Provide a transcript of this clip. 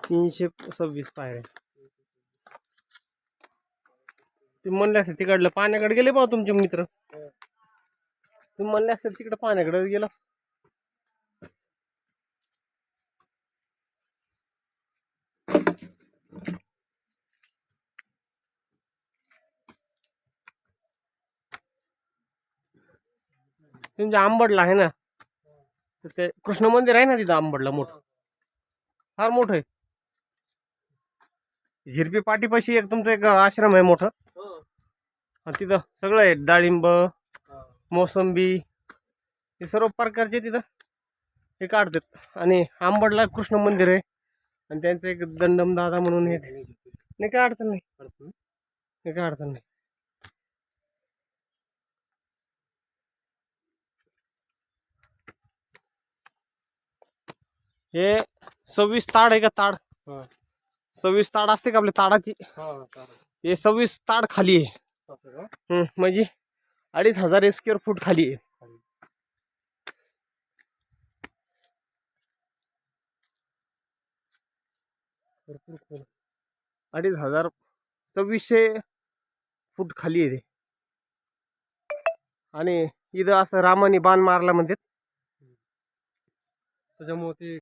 तीनशे सव्वीस पायऱ्या तुम्ही म्हणले असेल तिकडलं पाण्याकडे गेले बा तुमचे मित्र. तुम्ही म्हणले असेल तिकडे पाण्याकडे गेला तुमच्या आंबडला आहे ना ते कृष्ण मंदिर आहे ना तिथं आंबडला मोठं? फार मोठं आहे. झिरपी पाठीपाशी एक तुमचं एक आश्रम आहे मोठं. आणि तिथं सगळं आहे. डाळिंब मोसंबी हे सर्व प्रकारचे तिथं हे काढतात. आणि आंबडला कृष्ण मंदिर आहे. आणि त्यांचं एक दंडम दादा म्हणून हे नाही काय अडचण नाही. नाही काय अडचण नाही. हे सव्वीस ताड आहे का ताड? हा. सव्वीस ताड असते का आपल्या ताडाची? हे सव्वीस ताड खाली आहे. हम्म, म्हणजे अडीच हजार स्क्वेअर फूट खाली आहे. भरपूर खोल. आहे. अडीच हजार सव्वीसशे फूट खाली आहे ते. आणि इथं असं रामाने बाण मारला म्हणतात. त्याच्यामुळे ते